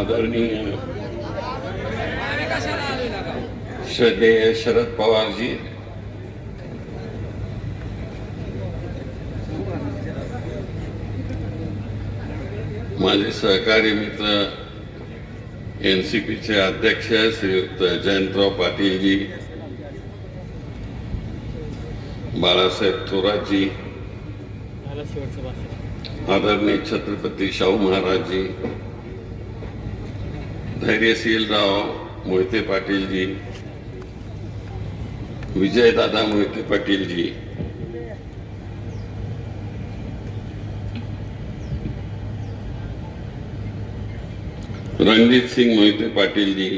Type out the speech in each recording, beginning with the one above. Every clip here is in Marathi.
आदरणीय श्रद्धेय शरद पवारजी माझे सहकारी मित्र एन सी पीचे अध्यक्ष श्रीयुक्त जयंतराव पाटीलजी बाळासाहेब थोरातजी झालं शेवटचं भाषण आदरणीय छत्रपती शाहू महाराजजी धैर्यशीलराव मोहिते पाटीलजी विजयदादा मोहिते पाटीलजी. रणजित सिंग मोहिते पाटीलजी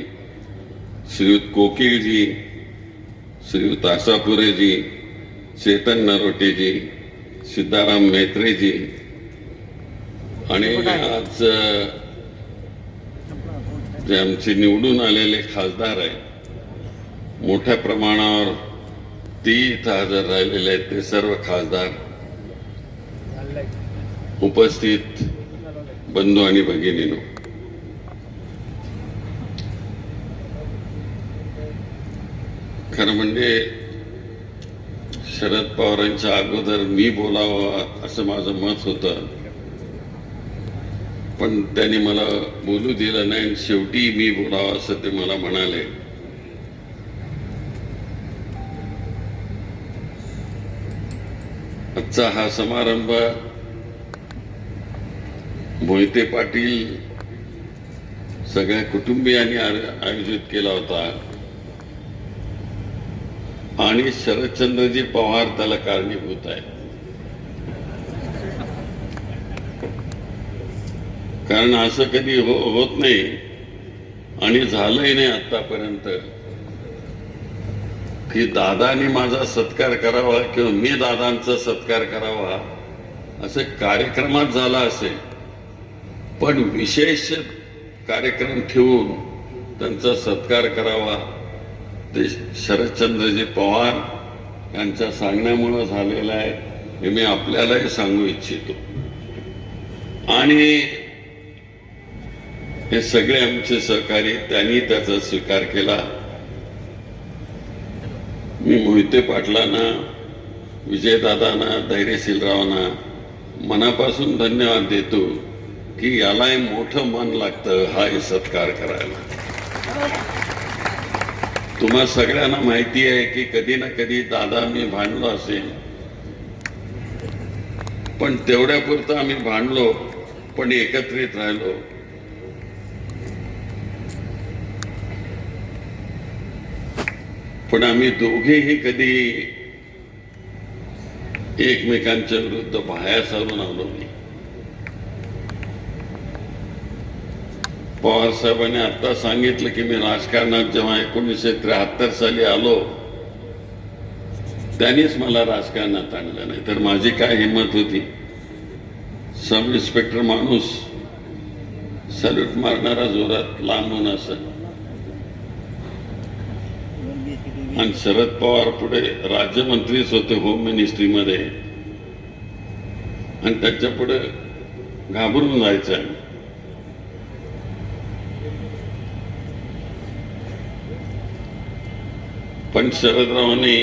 श्रीयुत कोकिलजी श्रीयुत आसापुरेजी चेतन नरोटेजी सिद्धाराम मेत्रेजी. आणि आज जे आमचे निवडून आलेले खासदार आहेत मोठ्या प्रमाणावर ती इथं हजर राहिलेले आहेत ते सर्व खासदार उपस्थित बंधू आणि भगिनीनो. खरं म्हणजे शरद पवारांच्या अगोदर मी बोलावं असं माझं मत होतं. पण त्यांनी मला बोलू दिलं नाही. शेवटी मी बोलावं असं ते मला म्हणाले. आजचा हा समारंभ मोहिते पाटील सगळ्या कुटुंबियांनी आयोजित केला होता. आणि शरदचंद्रजी पवार त्याला कारणीभूत आहेत. कारण असं कधी हो होत नाही. आणि झालंही नाही आतापर्यंत की दादानी माझा सत्कार करावा किंवा मी दादांचा सत्कार करावा असं कार्यक्रमात झाला असेल. पण विशेष कार्यक्रम ठेवून त्यांचा सत्कार करावा ते शरदचंद्रजी पवार यांच्या सांगण्यामुळं झालेलं आहे हे मी आपल्यालाही सांगू इच्छितो. आणि हे सगळे आमचे सहकारी त्यांनी त्याचा स्वीकार केला. मी मोहिते पाटलांना विजयदादांना धैर्यशीलरावांना मनापासून धन्यवाद देतो की यालाही मोठं मन लागतं हा सत्कार करायला. तुम्हा सगळ्यांना माहिती आहे की कधी ना कधी दादा मी भांडलो असेल. पण तेवढ्यापुरतं आम्ही भांडलो पण एकत्रित राहिलो. पण आम्ही दोघेही कधी एकमेकांच्या विरुद्ध बाहेर सारून आलो नाही. पवार साहेबांनी आता सांगितलं की मी राजकारणात जेव्हा एकोणीसशे त्र्याहत्तर साली आलो त्यांनीच मला राजकारणात आणलं नाही. तर माझी काय हिंमत होती? सब इन्स्पेक्टर माणूस सल्यूट मारणारा जोरात लांबून असं आणि शरद पवार पुढे राज्यमंत्रीच होते होम मिनिस्ट्रीमध्ये आणि त्याच्या पुढे घाबरून जायचं आहे. पण शरदरावांनी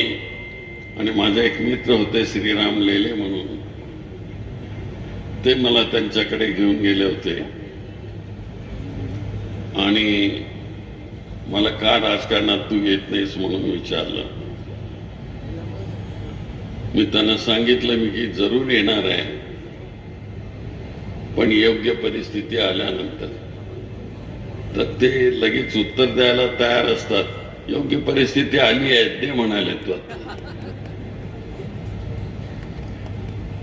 आणि माझे एक मित्र होते श्रीराम लेले म्हणून ते मला त्यांच्याकडे घेऊन गेले होते. आणि मला का राजकारणात तू येत नाहीस म्हणून विचारलं? मी त्यांना सांगितलं मी की जरूर येणार आहे. पण योग्य परिस्थिती आल्यानंतर. तर ते लगेच उत्तर द्यायला तयार असतात. योग्य परिस्थिती आली आहे ते म्हणाले तू आता.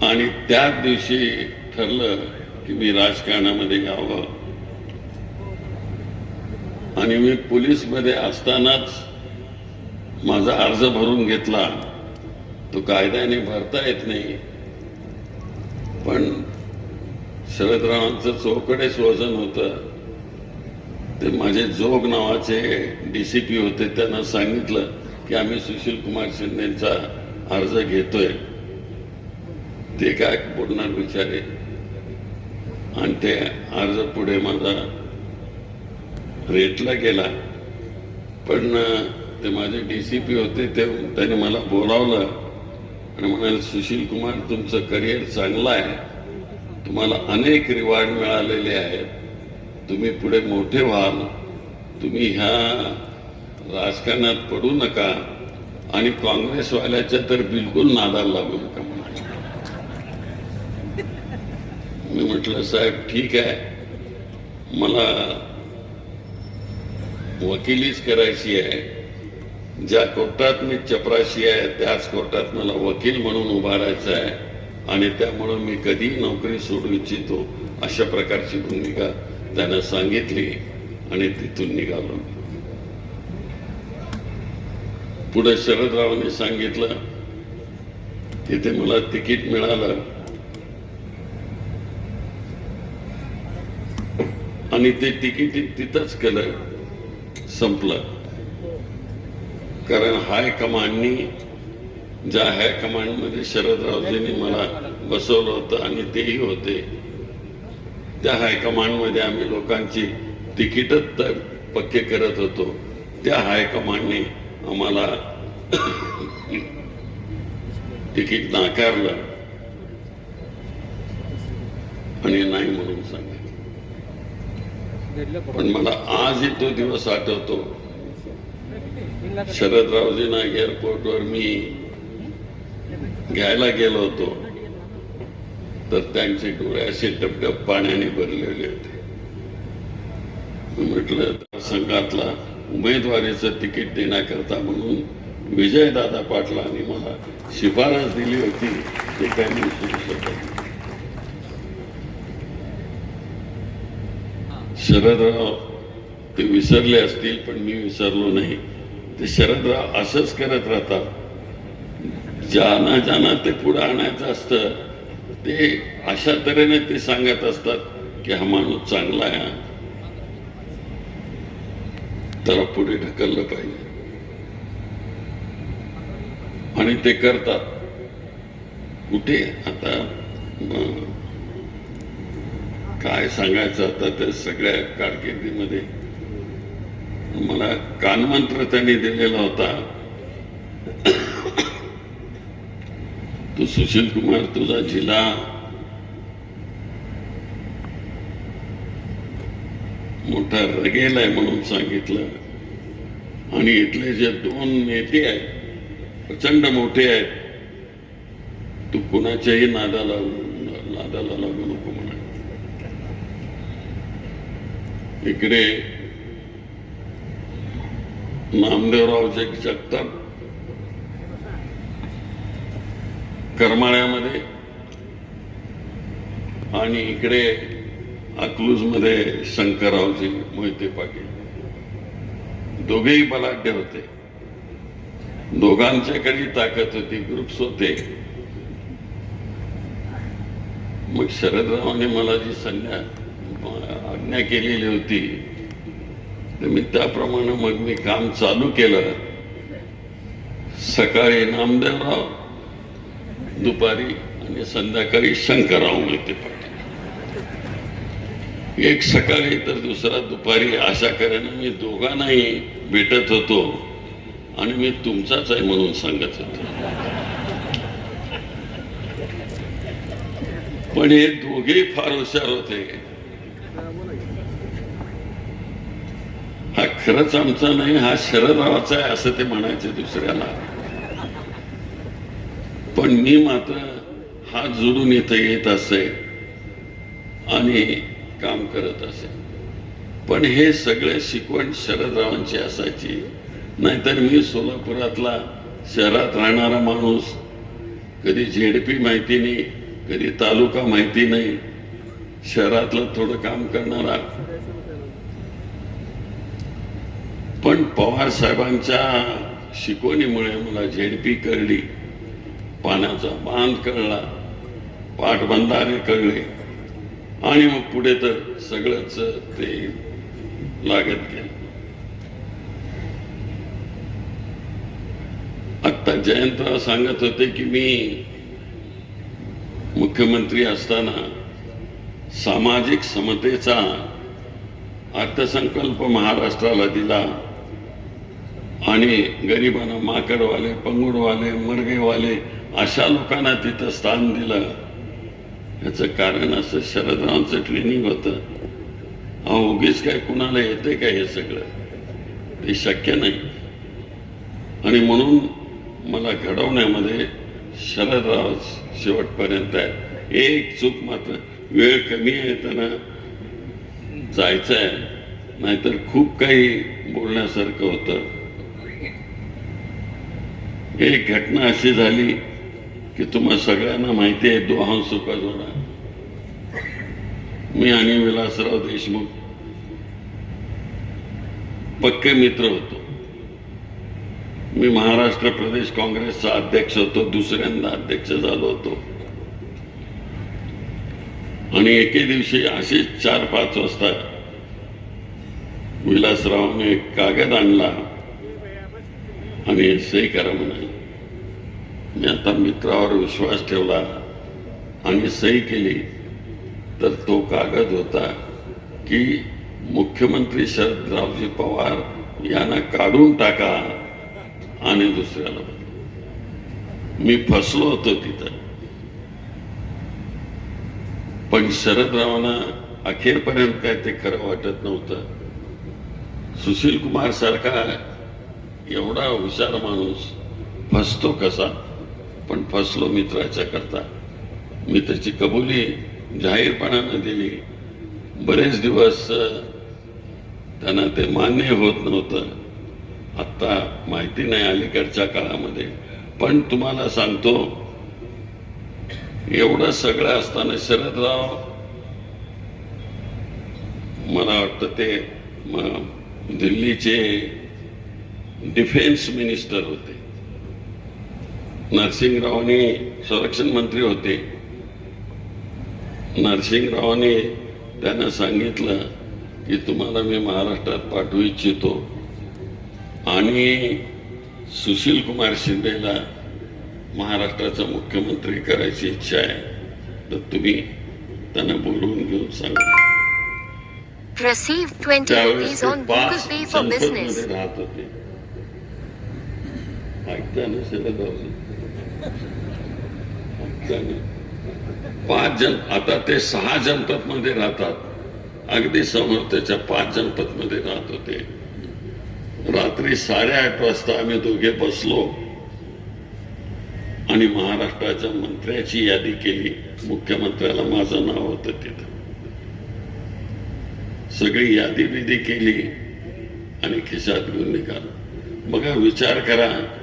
आणि त्याच दिवशी ठरलं की मी राजकारणामध्ये यावं. आणि मी पोलीसमध्ये असतानाच माझा अर्ज भरून घेतला. तो कायद्याने भरता येत नाही. पण शरदरावांचं चौकडेच वजन होतं. ते माझे जोग नावाचे डी सी पी होते त्यांना सांगितलं की आम्ही सुशील कुमार शिंदेचा अर्ज घेतोय. ते काय बोलणार विचारे आणि ते अर्ज पुढे माझा रेटला गेला. पण ते माझे डी सी पी होते ते त्याने मला बोलावलं. आणि म्हणाले सुशील कुमार तुमचं करिअर चांगलं आहे. तुम्हाला अनेक रिवॉर्ड मिळालेले आहेत. तुम्ही पुढे मोठे व्हाल. तुम्ही ह्या राजकारणात पडू नका. आणि काँग्रेसवाल्याच्या तर बिलकुल नादाला लागू नका म्हणाले मी म्हटलं साहेब ठीक आहे. मला वकिलीच करायची आहे. ज्या कोर्टात मी चपराशी आहे त्याच कोर्टात मला वकील म्हणून उभारायचं आहे. आणि त्यामुळं मी कधी नोकरी सोडू इच्छितो अशा प्रकारची भूमिका त्यानं सांगितली आणि तिथून निघालो पुढे शरदरावांनी सांगितलं तिथे मला तिकीट मिळालं. आणि ते तिकीट तिथंच केलं. संपलं. कारण हायकमांडनी ज्या हायकमांडमध्ये शरदरावजींनी मला बसवलं होतं आणि तेही होते त्या हायकमांडमध्ये आम्ही लोकांची तिकीटच तर पक्के करत होतो. त्या हायकमांडने आम्हाला तिकीट नाकारलं. आणि नाही म्हणून सांगितलं. पण मला आजही तो दिवस आठवतो. शरदरावजींना एअरपोर्टवर मी घ्यायला गेलो होतो. तर त्यांचे डोळे असे डबडब पाण्याने भरलेले होते. म्हटलं संघातला उमेदवारीचं तिकीट देण्याकरता म्हणून विजयदादा पाटलांनी मला शिफारस दिली होती ते त्यांनी मी शकत. शरदराव ते विसरले असतील पण मी विसरलो नाही. ते शरदराव असंच करत राहतात. ज्यांना ज्यांना ते पुढे आणायचं असतं. ते अशा तऱ्हेने ते सांगत असतात की हा माणूस चांगला आहे. त्याला पुढे ढकललं पाहिजे. आणि ते करतात. कुठे? आता काय सांगायचं आता त्या सगळ्या कारकिर्दीमध्ये? मला कानमंत्र त्यांनी दिलेला होता. तू सुशील कुमार तुझा जिल्हा मोठा रगेल आहे म्हणून सांगितलं. आणि इथले जे दोन नेते आहेत प्रचंड मोठे आहेत तू कुणाच्याही नादाला नादाला लागू नको म्हणा. इकडे नामदेवराव जग जगताप करमाळ्यामध्ये आणि इकडे अकलूजमध्ये शंकररावजी मोहिते पाटील. दोघेही बलाढ्य होते. दोघांच्याकडे ताकद होती ग्रुप्स होते. मग शरदरावांनी मला जी संज्ञा आज्ञा केलेली होती. तर मी त्याप्रमाणे मग मी काम चालू केलं. सकाळी नामदेवराव दुपारी आणि संध्याकाळी शंकरराव मोहिते पाटील. एक सकाळी तर दुसरा दुपारी अशा करेने मी दोघांनाही भेटत होतो आणि मी तुमचाच आहे म्हणून सांगत होतो. पण हे दोघेही फार हुशार होते. हा खरंच आमचा नाही हा शरदरावाचा आहे असं ते म्हणायचे दुसऱ्याला. पण मी मात्र हात जोडून इथं येत असे आणि काम करत असे. पण हे सगळे शिकवण शरदरावांची असायची. नाहीतर मी सोलापुरातला शहरात राहणारा माणूस कधी झेडपी माहिती नाही कधी तालुका माहिती नाही शहरातलं थोडं काम करणारा. पण पवार साहेबांच्या शिकवणीमुळे मला झेडपी कळली पाण्याचा बांध कळला पाठबंधारे कळले आणि मग पुढे तर सगळंच ते लागत गेलं. आत्ता जयंतराव सांगत होते की मी मुख्यमंत्री असताना सामाजिक समतेचा अर्थसंकल्प महाराष्ट्राला दिला. आणि गरिबांना माकडवाले पंगुडवाले मरगेवाले अशा लोकांना तिथं स्थान दिलं. याचं कारण असं शरदरावांचं ट्रेनिंग होतं. अहो उगीच काय कुणाला येते काय हे सगळं? ते शक्य नाही. आणि म्हणून मला घडवण्यामध्ये शरदराव शेवटपर्यंत आहे. एक चूक मात्र वेळ कमी आहे त्यांना जायचं आहे नाहीतर खूप काही बोलण्यासारखं होतं. एक घटना अशी झाली की तुम्हा सगळ्यांना माहिती आहे दोहा सुका जोडा मी आणि विलासराव देशमुख पक्के मित्र होतो. मी महाराष्ट्र प्रदेश काँग्रेसचा अध्यक्ष होतो दुसऱ्यांदा अध्यक्ष झालो होतो. आणि एके दिवशी असेच चार पाच वाजता विलासरावने एक कागद आणला. आणि सही करा म्हणाले. मी आता मित्रावर विश्वास ठेवला आणि सही केली. तर तो कागद होता की मुख्यमंत्री शरदरावजी पवार यांना काढून टाका आणि दुसऱ्याला मी फसलो होतो तिथं. पण शरदरावांना अखेरपर्यंत काय ते खरं वाटत नव्हतं. सुशील कुमार सारखा एवढा हुशार माणूस फसतो कसा? पण फसलो मित्राच्या करता. मी त्याची कबुली जाहीरपणानं दिली. बरेच दिवस त्यांना ते मान्य होत नव्हतं. आत्ता माहिती नाही अलीकडच्या काळामध्ये. पण तुम्हाला सांगतो एवढं सगळं असताना शरदराव मला वाटतं ते दिल्लीचे डिफेन्स मिनिस्टर होते. नरसिंगरावांनी संरक्षण मंत्री होते. नरसिंगरावांनी त्यांना सांगितलं की तुम्हाला मी महाराष्ट्रात पाठवू इच्छितो. आणि सुशील कुमार शिंदेला महाराष्ट्राचा मुख्यमंत्री करायची इच्छा आहे तर तुम्ही त्यांना बोलवून घेऊन सांगा. Receive 20 ऐकताना ऐकता ना? पाच जन आता ते सहा जनपदमध्ये राहतात. अगदी समोर त्याच्या पाच जनपदमध्ये राहत होते. रात्री साडेआठ वाजता आम्ही दोघे बसलो. आणि महाराष्ट्राच्या मंत्र्याची यादी केली. मुख्यमंत्र्याला माझं नाव होतं तिथं. सगळी यादी बिदी केली. आणि खिशात घेऊन निघालो. बघा विचार करा.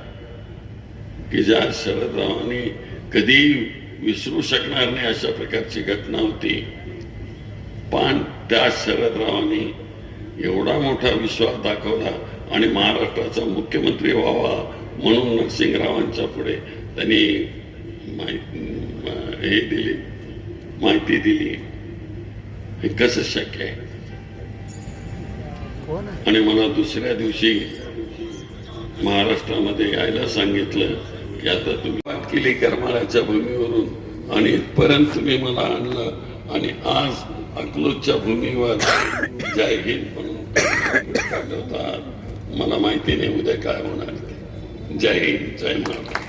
की ज्या शरदरावांनी कधी विसरू शकणार नाही अशा प्रकारची घटना होती. पण त्या शरदरावांनी एवढा मोठा विश्वास दाखवला आणि महाराष्ट्राचा मुख्यमंत्री व्हावा म्हणून नरसिंगरावांच्या पुढे त्यांनी हे दिली माहिती दिली. हे कसं शक्य आहे? आणि मला दुसऱ्या दिवशी महाराष्ट्रामध्ये यायला सांगितलं आता तुम्ही बात केली करमाळ्याच्या भूमीवरून. आणि इथपर्यंत तुम्ही मला आणलं. आणि आज अकलूजच्या भूमीवर जय हिंद म्हणून पाठवतात मला माहिती नाही उद्या काय होणार जय हिंद जय महाराज